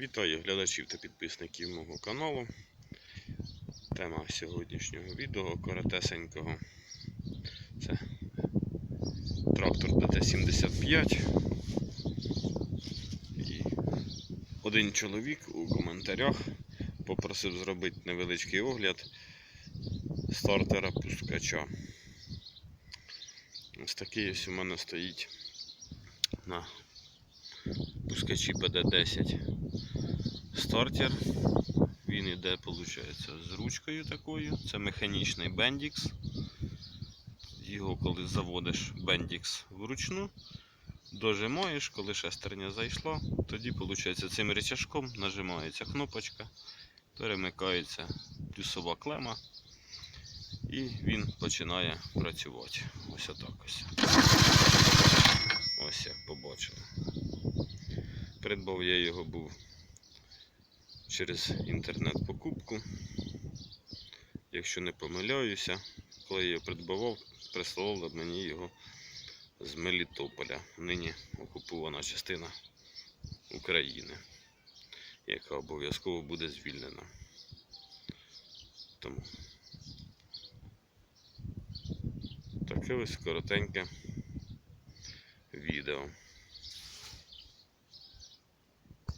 Вітаю глядачів та підписників мого каналу. Тема сьогоднішнього відео коротесенького. Це трактор ДТ-75. І один чоловік у коментарях попросив зробити невеличкий огляд стартера пускача. Ось такий ось у мене стоїть на пускачі ПД-10 стартер. Він іде, виходить, з ручкою такою. Це механічний Bendix. Його коли заводиш Bendix вручну, дожимаєш, коли шестерня зайшла, тоді, виходить, цим рычажком нажимається кнопочка, перемикається плюсова клема і він починає працювати. Ось отак ось. Придбав я його був через інтернет-покупку. Якщо не помиляюся, коли я його придбавав, прислали мені його з Мелітополя. Нині окупована частина України, яка обов'язково буде звільнена. Тому таке ось коротеньке відео.